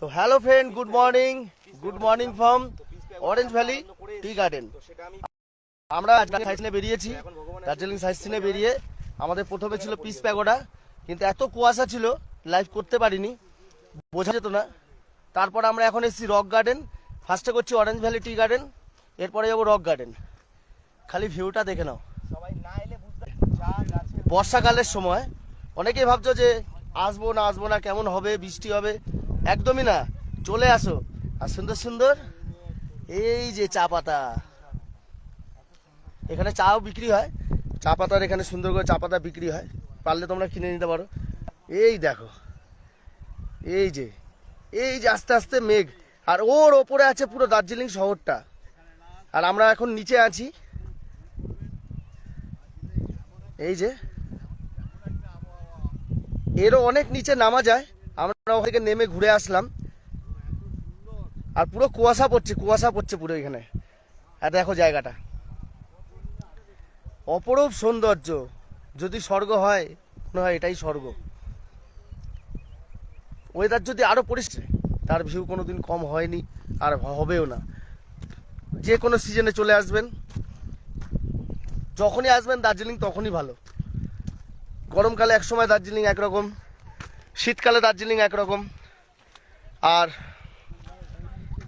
তো hello friend, good morning. Good morning from orange valley tea garden আমরা আজকে side সিনে বেরিয়েছি। দার্জিলিং সাইড সিনে বেরিয়ে আমাদের প্রথমে ছিল পিস প্যাগোডা কিন্তু এত কুয়াশা ছিল লাইভ করতে পারিনি। বোঝা যেত না। তারপর আমরা এখন এসেছি রক গার্ডেন ফার্স্টে করছি অরেঞ্জ ভ্যালি টি গার্ডেন এরপরে যাব রক গার্ডেন খালি ভিউটা দেখে নাও। বর্ষাকালের সময় অনেকেই ভাবছ যে আসব না আসব না, কেমন হবে, বৃষ্টি হবে? একদমই না। চলে আসো। আর সুন্দর সুন্দর, এই যে চা পাতা। এখানে চাও বিক্রি হয়। চা পাতার এখানে সুন্দর করে চা পাতা বিক্রি হয়। পারলে তোমরা কিনে নিতে পারো। এই দেখো। এই যে এই যে আস্তে আস্তে মেঘ। আর ওর ওপরে আছে পুরো দার্জিলিং শহরটা। আর আমরা এখন নিচে আছি। এই যে। এরও অনেক নিচে নামা যায়। ওখান থেকে নেমে ঘুরে আসলাম। আর পুরো কুয়াশা পড়ছে কুয়াশা পড়ছে পুরো এখানে। আর দেখো জায়গাটা। অপরূপ সৌন্দর্য। যদি স্বর্গ হয়, মনে হয় এটাই স্বর্গ। ওয়েদার যদি আরও পরিষ্কার, তার ভিউ কোনোদিন কম হয়নি, আর হবেও না। যে কোনো সিজনে চলে আসবেন। যখনই আসবেন, দার্জিলিং তখনই ভালো। গরমকালে এক সময় দার্জিলিং একরকম। শীতকালে দার্জিলিং একরকম। আর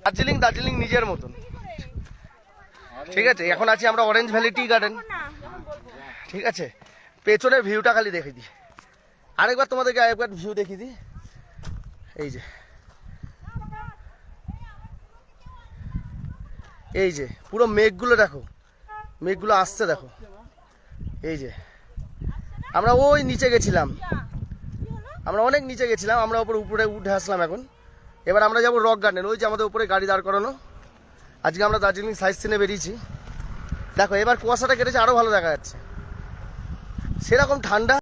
দার্জিলিং দার্জিলিং নিজের মতন। ঠিক আছে, এখন আছি আমরা অরেঞ্জ ভ্যালি টি গার্ডেন ঠিক আছে, পেছনের ভিউটা খালি দেখে দিই। আরেকবার তোমাদেরকে আরেকবার ভিউ দেখিয়ে দিই। এই যে। এই যে, পুরো মেঘগুলো দেখো। মেঘগুলো আসছে দেখো। এই যে। আমরা ওই নিচে গেছিলাম। আমরা অনেক নিচে গেছিলাম, আমরা ওপরে উপরে উঠে আসলাম এখন। এবার আমরা যাব রক গার্ডেন ওই যে আমাদের উপরে গাড়ি দাঁড় করানো। আজকে আমরা দার্জিলিং সাইজ সিনে বেরিয়েছি। দেখো, এবার কুয়াশাটা কেটেছে আরও ভালো দেখা যাচ্ছে। সেরকম ঠান্ডা